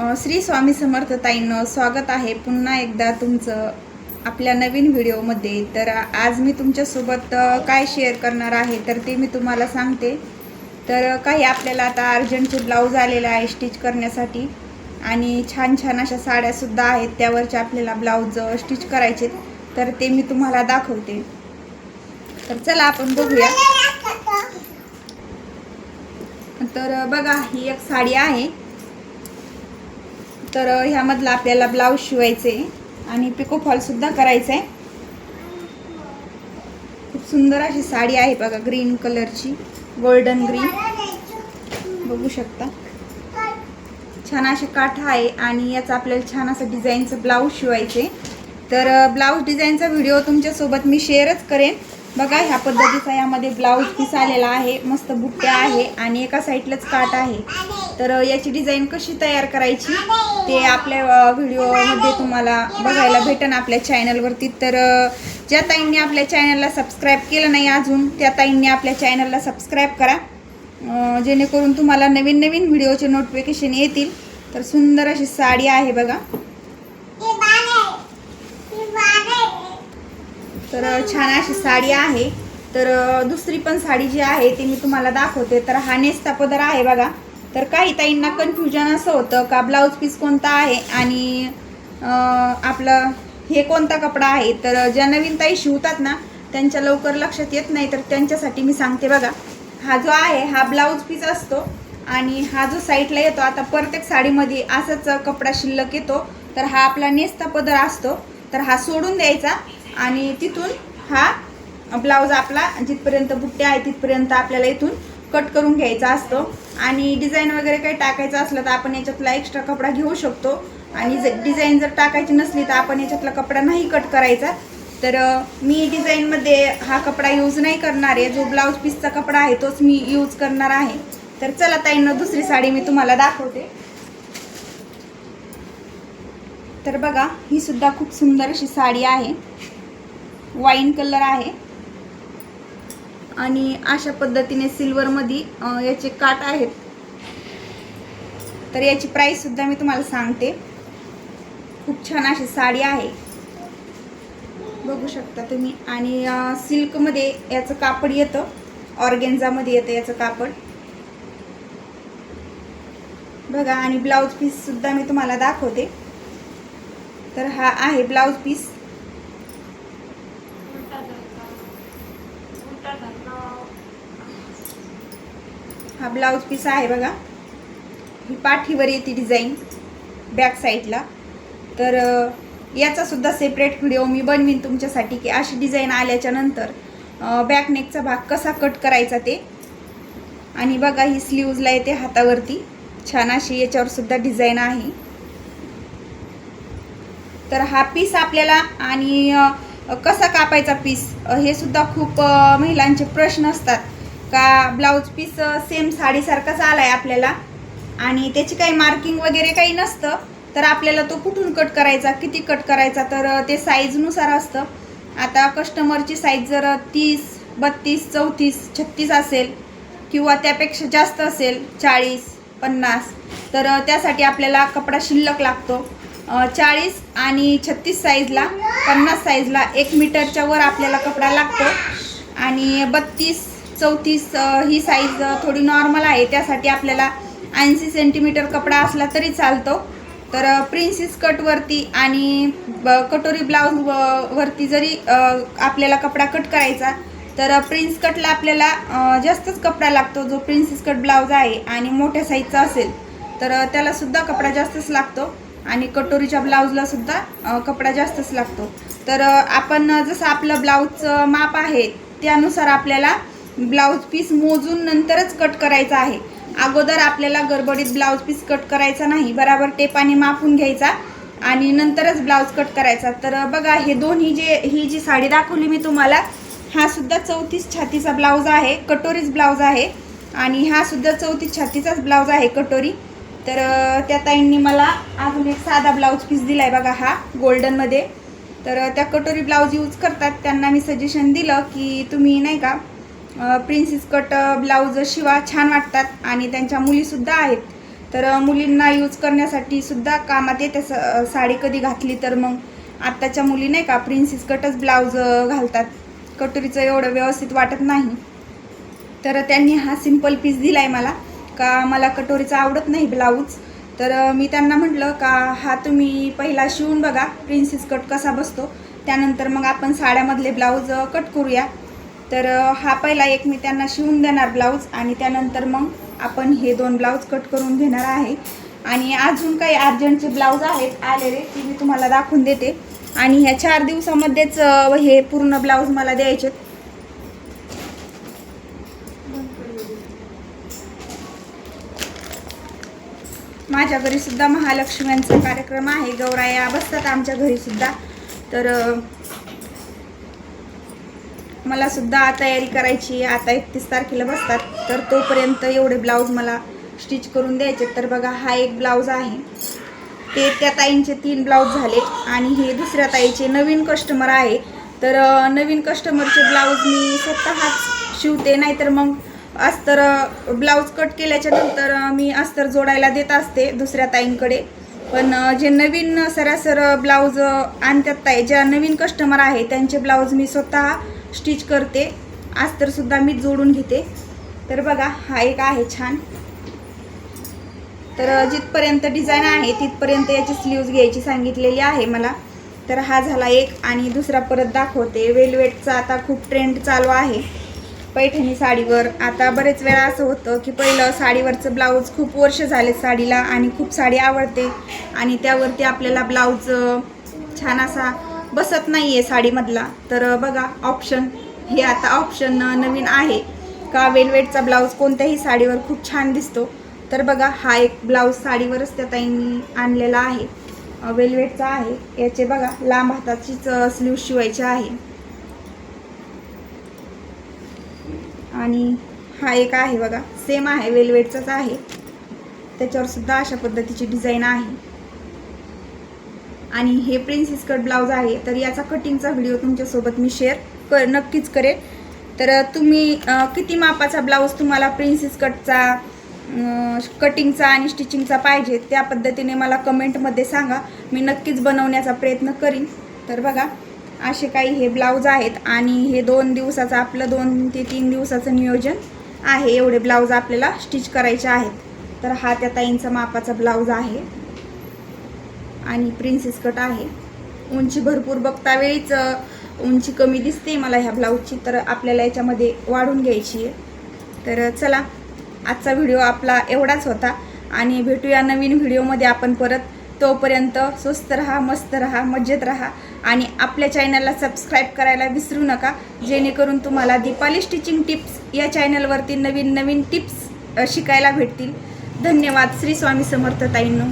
श्री स्वामी समर्थ ताईंनो स्वागत आहे पुन्हा एकदा तुमचं आपल्या नवीन व्हिडिओमध्ये. तर आज मी तुमच्यासोबत काय शेअर करणार आहे तर ते मी तुम्हाला सांगते. तर काही आपल्याला आता अर्जंटचे ब्लाऊज आलेला आहे स्टिच करण्यासाठी. आणि छान छान अशा साड्यासुद्धा आहेत त्यावरचे आपल्याला ब्लाऊज स्टिच करायचे तर ते मी तुम्हाला दाखवते. तर चला आपण बघूया. तर बघा ही एक साडी आहे. तर ह्यामधला आपल्याला ब्लाऊज शिवायचे आणि पिको फॉलसुद्धा करायचा करायचं. आहे खूप सुंदर अशी साडी आहे बघा ग्रीन कलरची गोल्डन ग्रीन. बघू शकता. छान असे काठा आहे आणि याचा आपल्याला छान असं डिझाईनचं ब्लाऊज शिवायचे. तर ब्लाऊज डिझाईनचा व्हिडिओ तुमच्यासोबत मी शेअरच करेन. बघा ह्या पद्धतीचा यामध्ये ब्लाऊज पीस आलेला आहे मस्त बुट्ट्या आहे आणि एका साईडलाच काठ आहे. तर याची डिझाईन कशी तयार करायची ते आपल्या व्हिडिओमध्ये तुम्हाला बघायला भेटन आपल्या चॅनलवरती तर ज्या ताईंनी आपल्या चॅनलला सबस्क्राईब केलं नाही अजून त्या ताईंनी आपल्या चॅनलला सबस्क्राईब करा. जेणेकरून तुम्हाला नवीन नवीन व्हिडिओचे नोटिफिकेशन येतील. तर सुंदर अशी साडी आहे बघा. तर छान अशी साडी आहे. तर दुसरी पण साडी जी आहे ती मी तुम्हाला दाखवते. तर हा नेसता पदर आहे बघा. तर काही ताईंना कन्फ्युजन असं होतं का ब्लाऊज पीस कोणता आहे आणि आपलं हे कोणता कपडा आहे? तर ज्या नवीन ताई शिवतात ना त्यांच्या लवकर लक्षात येत नाही. तर त्यांच्यासाठी मी सांगते बघा. हा जो आहे हा ब्लाऊज पीस असतो आणि हा जो साईडला येतो आता प्रत्येक साडीमध्ये असाच कपडा शिल्लक येतो. तर हा आपला नेसता पदर असतो. तर हा सोडून द्यायचा. आणि तिथून हा ब्लाऊज आपला जिथपर्यंत बुट्टे आहे तिथपर्यंत आपल्याला इथून कट करून घ्यायचा असतो. आणि डिझाईन वगैरे काही टाकायचं असलं तर आपण याच्यातला एक्स्ट्रा कपडा घेऊ शकतो. आणि जर डिझाईन जर टाकायची नसली तर आपण याच्यातला कपडा नाही कट करायचा. तर मी डिझाईनमध्ये हा कपडा यूज नाही करणार आहे. जो ब्लाऊज पीसचा कपडा आहे तोच मी यूज करणार आहे. तर चला ताईनं दुसरी साडी मी तुम्हाला दाखवते. तर बघा ही सुद्धा खूप सुंदर अशी साडी आहे. वाईन कलर आहे. आणि अशा पद्धतीने सिल्वरमध्ये याचे काट आहेत. तर याची प्राईस सुद्धा मी तुम्हाला सांगते. खूप छान अशी साडी आहे. बघू शकता तुम्ही. आणि सिल्कमध्ये याचं कापड येतं. ऑर्गेन्झामध्ये येतं याचं कापड. बघा आणि ब्लाऊज पीस सुद्धा मी तुम्हाला दाखवते. तर हा आहे ब्लाऊज पीस हा ब्लाऊज पीस आहे बघा. ही पाठीवर येते डिझाईन बॅक साईडला तर याचा सुद्धा सेपरेट व्हिडिओ मी बनवीन तुमच्यासाठी की अशी डिझाईन आल्याच्यानंतर बॅक नेकचा भाग कसा कट करायचा ते. आणि बघा ही स्लीव्जला येते हातावरती. छान अशी याच्यावर सुद्धा डिझाईन आहे. तर हा पीस आपल्याला आणि कसा कापायचा पीस हे सुद्धा खूप महिलांचे प्रश्न असतात. का ब्लाऊज पीस सेम साडीसारखाच आला आहे आपल्याला. आणि त्याची काही मार्किंग वगैरे काही नसतं. तर आपल्याला तो कुठून कट करायचा किती कट करायचा तर ते साईजनुसार असतं. आता कस्टमरची साईज जर तीस बत्तीस चौतीस छत्तीस असेल किंवा त्यापेक्षा जास्त असेल चाळीस पन्नास तर त्यासाठी आपल्याला कपडा शिल्लक लागतो. चाळीस आणि छत्तीस साईजला पन्नास साईजला एक मीटरच्या वर आपल्याला कपडा लागतो. आणि बत्तीस चौतीस ही साईज थोडी नॉर्मल आहे. त्यासाठी आपल्याला ऐंशी सेंटीमीटर कपडा असला तरी चालतो. तर प्रिन्सिस कटवरती आणि ब- कटोरी ब्लाऊज व- वरती जरी आपल्याला कपडा कट करायचा तर प्रिन्स कटला आपल्याला जास्तच कपडा लागतो जो प्रिन्सिस कट ब्लाऊज आहे आणि मोठ्या साईजचा असेल. तर त्यालासुद्धा कपडा जास्तच लागतो. आणि कटोरीच्या ब्लाऊजला सुद्धा कपडा जास्तच लागतो. तर आपण जसं आपलं ब्लाऊजचं माप आहे त्यानुसार आपल्याला ब्लाऊज पीस मोजून नंतरच कट करायचा आहे. अगोदर आपल्याला गडबडीत ब्लाऊज पीस कट करायचा नाही बराबर टेपाने मापून घ्यायचा आणि नंतरच ब्लाऊज कट करायचा. तर बघा हे दोन्ही जे ही जी साडी दाखवली मी तुम्हाला हा सुद्धा चौतीस छातीचा ब्लाऊज आहे कटोरीच ब्लाऊज आहे आणि हा सुद्धा चौतीस छातीचाच ब्लाऊज आहे कटोरी. तर त्या ताईंनी मला अजून एक साधा ब्लाऊज पीस दिला आहे बघा हा गोल्डनमध्ये तर त्या कटोरी ब्लाऊज यूज करतात. त्यांना मी सजेशन दिलं की तुम्ही नाही का प्रिन्सेस कट ब्लाऊज शिवा छान वाटतात. आणि त्यांच्या मुलीसुद्धा आहेत. तर मुलींना यूज करण्यासाठी सुद्धा कामात येते. स- साडी कधी घातली तर मग आत्ताच्या मुली नाही का प्रिन्सेस कटच ब्लाऊज घालतात. कटोरीचं एवढं व्यवस्थित वाटत नाही. तर त्यांनी हा सिंपल पीस दिला आहे मला. का मला कटोरीचा आवडत नाही ब्लाऊज? तर मी त्यांना म्हटलं का हा तुम्ही पहिला शिवून बघा प्रिन्सेस कट कसा बसतो. त्यानंतर मग आपण साड्यामधले ब्लाऊज कट करूया. तर हा पहिला एक मी त्यांना शिवून देणार ब्लाऊज आणि त्यानंतर मग आपण हे दोन ब्लाऊज कट करून घेणार आहे. आणि अजून काही अर्जंटचे ब्लाऊज आहेत आलेले ते मी तुम्हाला दाखवून देते. आणि ह्या चार दिवसामध्येच हे पूर्ण ब्लाऊज मला द्यायचे माझ्या घरी सुद्धा महालक्ष्म्यांचा कार्यक्रम आहे. गौराया बसतात आमच्या घरी सुद्धा. तर मला सुद्धा तयारी करायची आता एकतीस तारखेला बसतात. तर तोपर्यंत एवढे ब्लाऊज मला स्टिच करून द्यायचे तर बघा हा एक ब्लाऊज आहे. ते त्या ताईंचे तीन ब्लाऊज झाले आणि हे दुसऱ्या ताईचे नवीन कस्टमर आहे. तर नवीन कस्टमरचे ब्लाऊज मी स्वतःच शिवते. नाहीतर मग अस्तर ब्लाऊज कट केल्याच्यानंतर मी अस्तर जोडायला देत असते दुसऱ्या ताईंकडे. पण जे नवीन सरासर ब्लाऊज आणतात ताई ज्या नवीन कस्टमर आहे त्यांचे ब्लाऊज मी स्वतः स्टिच करते. अस्तरसुद्धा मी जोडून घेते. तर बघा हा एक आहे छान. तर जिथपर्यंत डिझाईन आहे तिथपर्यंत याची स्लीव्ज घ्यायची सांगितलेली आहे मला. तर हा झाला एक आणि दुसरा परत दाखवते. वेलवेटचा आता खूप ट्रेंड चालू आहे. पैठणी साडीवर. आता बरेच वेळा असं होतं की पहिलं साडीवरचं ब्लाऊज खूप वर्ष झाले साडीला आणि खूप साडी आवडते. आणि त्यावरती आपल्याला ब्लाऊज छान असा बसत नाही आहे साडीमधला. तर बघा ऑप्शन हे आता ऑप्शन नवीन आहे. का वेलवेटचा ब्लाऊज कोणत्याही साडीवर खूप छान दिसतो. तर बघा हा एक ब्लाऊज साडीवरच त्या ताईंनी आणलेला आहे. वेलवेटचा आहे. याचे बघा लांब हाताचीच स्लीव शिवायची आहे. आणि हा एक आहे बघा. सेम आहे. वेलवेटचाच आहे. त्याच्यावर सुद्धा अशा पद्धतीची डिझाईन आहे. आणि हे प्रिन्सेस कट ब्लाऊज आहे. तर याचा कटिंगचा व्हिडिओ तुमच्यासोबत मी शेअर कर नक्कीच करेन. तर तुम्ही किती मापाचा ब्लाऊज तुम्हाला प्रिन्सेस कटचा कटिंगचा आणि स्टिचिंगचा पाहिजे त्या पद्धतीने मला कमेंटमध्ये सांगा. मी नक्कीच बनवण्याचा प्रयत्न करीन. तर बघा. असे काही हे ब्लाऊज आहेत आणि हे दोन दिवसाचं आपलं दोन ते तीन दिवसाचं नियोजन आहे. एवढे ब्लाऊज आपल्याला स्टिच करायचे आहेत. तर हा त्या ताईंचा मापाचा ब्लाऊज आहे. आणि प्रिन्सेस कट आहे. उंची भरपूर बघता वेळीच उंची कमी दिसते मला ह्या ब्लाऊजची तर आपल्याला याच्यामध्ये वाढून घ्यायची आहे. तर चला आजचा व्हिडिओ आपला एवढाच होता. आणि भेटूया नवीन व्हिडिओमध्ये आपण परत. तोपर्यंत स्वस्त रहा मस्त रहा मजेत रहा आणि आपल्या चॅनलला सबस्क्राईब करायला विसरू नका. जेणेकरून तुम्हाला दीपाली स्टिचिंग टिप्स या चॅनलवरती नवीन नवीन टिप्स शिकायला भेटतील. धन्यवाद. श्री स्वामी समर्थ ताईंनो.